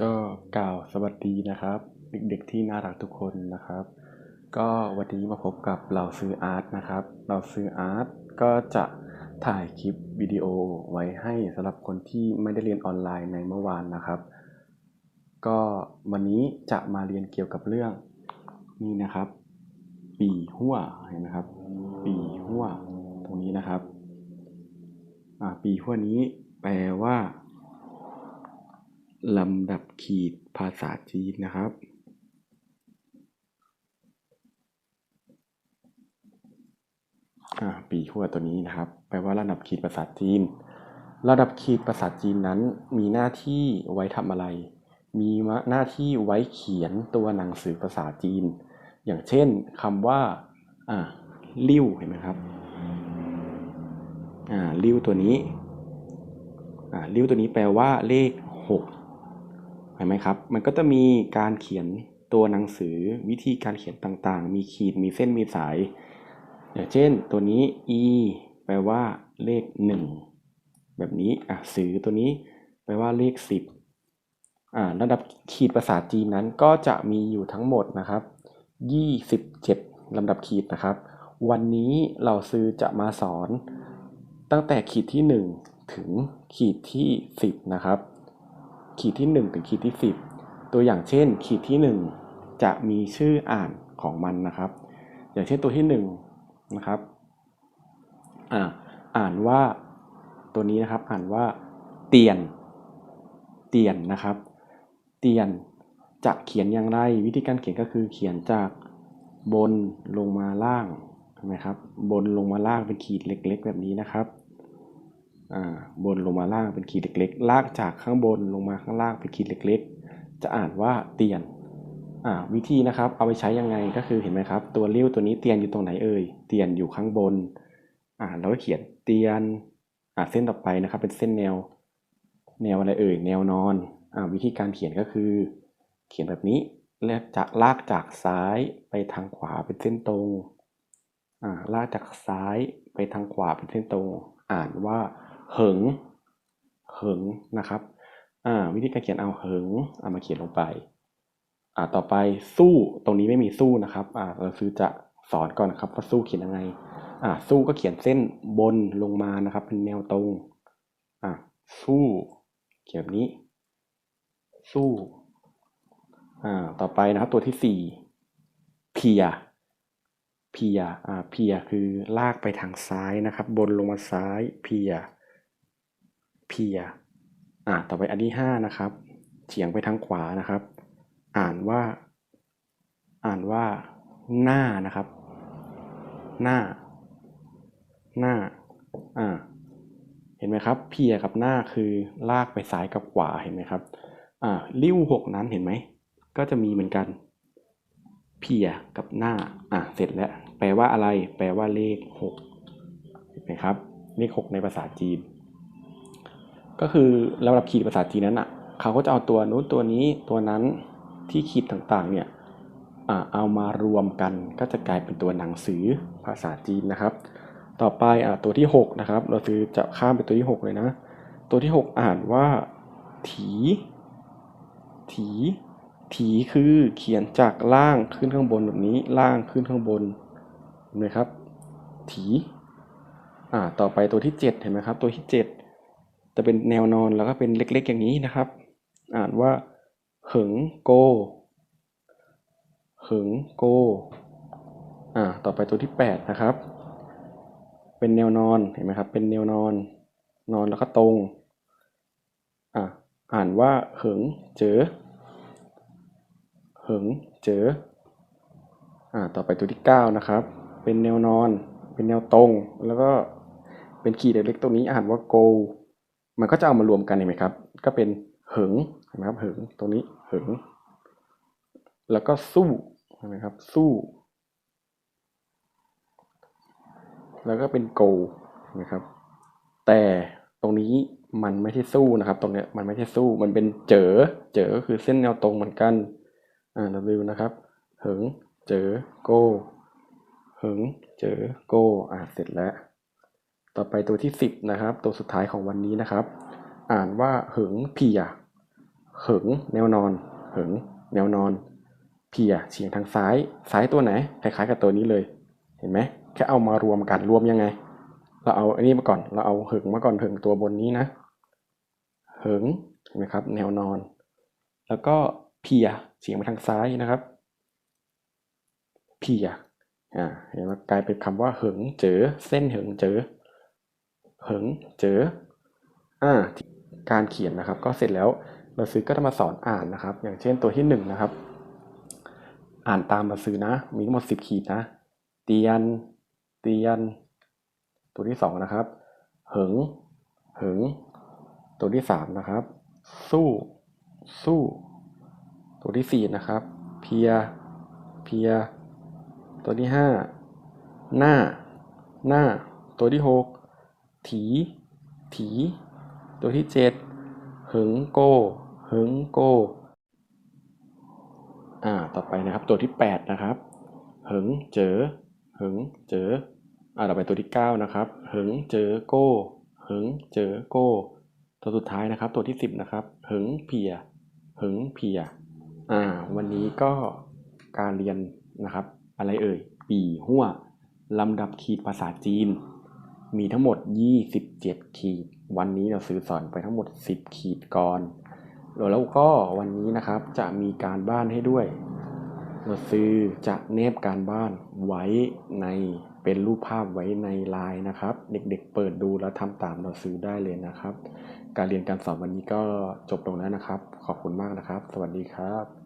ก็กล่าวสวัสดีนะครับ เด็กๆที่น่ารักทุกคนนะครับ ก็วันนี้มาพบกับเราซื้ออาร์ตนะครับ เราซื้ออาร์ตก็จะถ่ายคลิปวิดีโอไว้ให้สำหรับคนที่ไม่ได้เรียนออนไลน์ในเมื่อวานนะครับ ก็วันนี้จะมาเรียนเกี่ยวกับเรื่องนี่นะครับ ปีหัวเห็นไหมครับ ปีหัวตรงนี้นะครับอ่าปีหัวนี้แปลว่า ลำดับขีดภาษาจีนนะครับ ปีหัวตัวนี้นะครับ แปลว่าระดับขีดภาษาจีน ระดับขีดภาษาจีนนั้นมีหน้าที่ไว้ทำอะไร มีหน้าที่ไว้เขียนตัวหนังสือภาษาจีน อย่างเช่นคำว่าอ่าลิ้วเห็นไหมครับอ่าลิ้วตัวนี้อ่าลิ้วตัวนี้แปลว่าเลขหก เห็นไหมครับ มันก็จะมีการเขียนตัวหนังสือวิธีการเขียนต่างๆ มีขีดมีเส้นมีสาย อย่างเช่นตัวนี้ e แปลว่าเลข 1 แบบนี้อะสือตัวนี้แปลว่าเลข 10อ่าระดับขีดภาษาจีนนั้นก็จะมีอยู่ทั้งหมดนะครับ 27ลำดับขีดนะครับ วันนี้เราซื้อจะมาสอน ตั้งแต่ขีดที่ 1 ถึงขีดที่ 10 นะครับ ขีดที่ 1 ถึงขีดที่ 10 ตัวอย่างเช่น ขีดที่ 1 จะมีชื่ออ่านของมันนะครับ อย่างเช่นตัวที่1นะครับอ่าอ่านว่าตัวนี้นะครับอ่านว่าเตียน เตียนนะครับ เตียนจะเขียนอย่างไรวิธีการเขียนก็คือเขียนจากบนลงมาล่างเห็นไหมครับบนลงมาล่างเป็นขีดเล็ก ๆ แบบนี้นะครับ บนลงมาล่างเป็นขีดเล็กๆ ลากจากข้างบนลงมาข้างล่างเป็นขีดเล็กๆ จะอ่านว่าเตียนวิธีนะครับเอาไปใช้ยังไงก็คือเห็นไหมครับ ตัวริ้วตัวนี้เตียนอยู่ตรงไหนเอ่ยเตียนอยู่ข้างบนอ่าเราก็เขียนเตียนอ่าเส้นต่อไปนะครับ เป็นเส้นแนว แนวอะไรเอ่ยแนวนอนอ่าวิธีการเขียนก็คือ เขียนแบบนี้แล้วจะลากจากซ้ายไปทางขวาเป็นเส้นตรงอ่าลากจากซ้ายไปทางขวาเป็นเส้นตรง อ่านว่า เหิง เหิงนะครับ อ่า วิธีการเขียนเอาเหิงเอามาเขียนลงไป อ่า ต่อไปสู้ ตรงนี้ไม่มีสู้นะครับ อ่า เราซื้อจะสอนก่อนนะครับว่าสู้เขียนยังไง อ่า สู้ก็เขียนเส้นบนลงมานะครับ เป็นแนวตรง อ่า สู้ เขียนแบบนี้ สู้ อ่า ต่อไปนะครับ ตัวที่สี่เพียเพียอ่าเพียคือลากไปทางซ้ายนะครับ บนลงมาซ้ายเพีย พียอ่าต่อไปอันที่ห้านะครับ เฉียงไปทางขวานะครับ อ่านว่า อ่านว่า หน้านะครับ หน้า หน้า อ่า เห็นไหมครับ เพียกับหน้าคือลากไปซ้ายกับขวาเห็นไหมครับ อ่าริ้วหกนั้นเห็นไหม ก็จะมีเหมือนกัน เพียกับหน้า อะเสร็จแล้ว แปลว่าอะไร แปลว่าเลขหกเห็นไหมครับ เลขหกในภาษาจีน ก็คือลำดับขีดภาษาจีนนั้นอะเขาก็จะเอาตัวนู้นตัวนี้ตัวนั้นที่ขีดต่างๆเนี่ยเอามารวมกันก็จะกลายเป็นตัวหนังสือภาษาจีนนะครับ ต่อไปอ่าตัวที่หกนะครับ เราซื้อจะข้ามไปตัวที่หกเลยนะ ตัวที่หกอ่านว่า ถี ถี ถีคือเขียนจากล่างขึ้นข้างบนแบบนี้ล่างขึ้นข้างบนเห็นไหมครับ ถีอ่าต่อไปตัวที่เจ็ดเห็นไหมครับ ตัวที่เจะเป็นแนวนอนแล้วก็เป็นเล็กๆอย่างนี้นะครับ อ่านว่าเหิงโกเหิงโกอ่าต่อไปตัวที่แปดนะครับ เป็นแนวนอนเห็นไหมครับ เป็นแนวนอน นอนแล้วก็ตรงอ่าอ่านว่าเหิงเจอเหิงเจออ่าต่อไปตัวที่เก้านะครับ เป็นแนวนอน เป็นแนวตรง แล้วก็เป็นขีดเล็กๆตรงนี้อ่านว่าโก มันก็จะเอามารวมกันเห็นไหมครับ ก็เป็นเหิงเห็นไหมครับเหิงตรงนี้เหิง แล้วก็สู้เห็นไหมครับ สู้ แล้วก็เป็นโกนะครับ แต่ตรงนี้มันไม่ใช่สู้นะครับ ตรงเนี้ยมันไม่ใช่สู้มันเป็นเจอเจอก็คือเส้นแนวตรงเหมือนกันอ่าเราดูนะครับ เหิงเจอโกเหิงเจอโกอ่าเสร็จแล้ว ต่อไปตัวที่สิบนะครับ ตัวสุดท้ายของวันนี้นะครับ อ่านว่าเหิงเพียเหิงแนวนอนเหิงแนวนอน เพียเฉียงทางซ้าย ซ้ายตัวไหน คล้ายๆกับตัวนี้เลย เห็นไหมแค่เอามารวมกันรวมยังไง เราเอาอันนี้มาก่อน เราเอาเหิงมาก่อนเหิงตัวบนนี้นะเหิงเห็นไหมครับ แนวนอน แล้วก็เพียเฉียงไปทางซ้ายนะครับ เพียอ่าเห็นไหมกลายเป็นคำว่าเหิงเจอเส้นเหิงเจอ เหิงเจออ่าการเขียนนะครับ ก็เสร็จแล้วเราซื้อก็จะมาสอนอ่านนะครับ อย่างเช่นตัวที่หนึ่งนะครับ อ่านตามเราซื้อนะ มีทั้งหมดสิบขีดนะ เตียน เตียน ตัวที่สองนะครับ เหิง เหิง ตัวที่สามนะครับ สู้ สู้ ตัวที่สี่นะครับ เพีย เพีย ตัวที่ห้าหน้า หน้า ตัวที่หก ถี ถี ตัวที่เจ็ดเหิงโกเหิงโก อ่า ต่อไปนะครับ ตัวที่แปดนะครับเหิงเจอเหิงเจอ อ่า ต่อไปตัวที่เก้านะครับเหิงเจอโกเหิงเจอโก ตัวสุดท้ายนะครับ ตัวที่สิบนะครับเหิงเพียเหิงเพีย อ่า วันนี้ก็การเรียนนะครับ อะไรเอ่ย ปีหัวลำดับขีดภาษาจีน มีทั้งหมด 27 ขีด วันนี้เราซื้อสอนไปทั้งหมด 10 ขีดก่อนแล้วก็วันนี้นะครับจะมีการบ้านให้ด้วยเราซื้อจะเนบการบ้านไว้ในเป็นรูปภาพไว้ในไลน์นะครับ เด็กๆเปิดดูแล้วทำตามเราซื้อได้เลยนะครับ การเรียนการสอนวันนี้ก็จบลงแล้วนะครับ ขอบคุณมากนะครับ สวัสดีครับ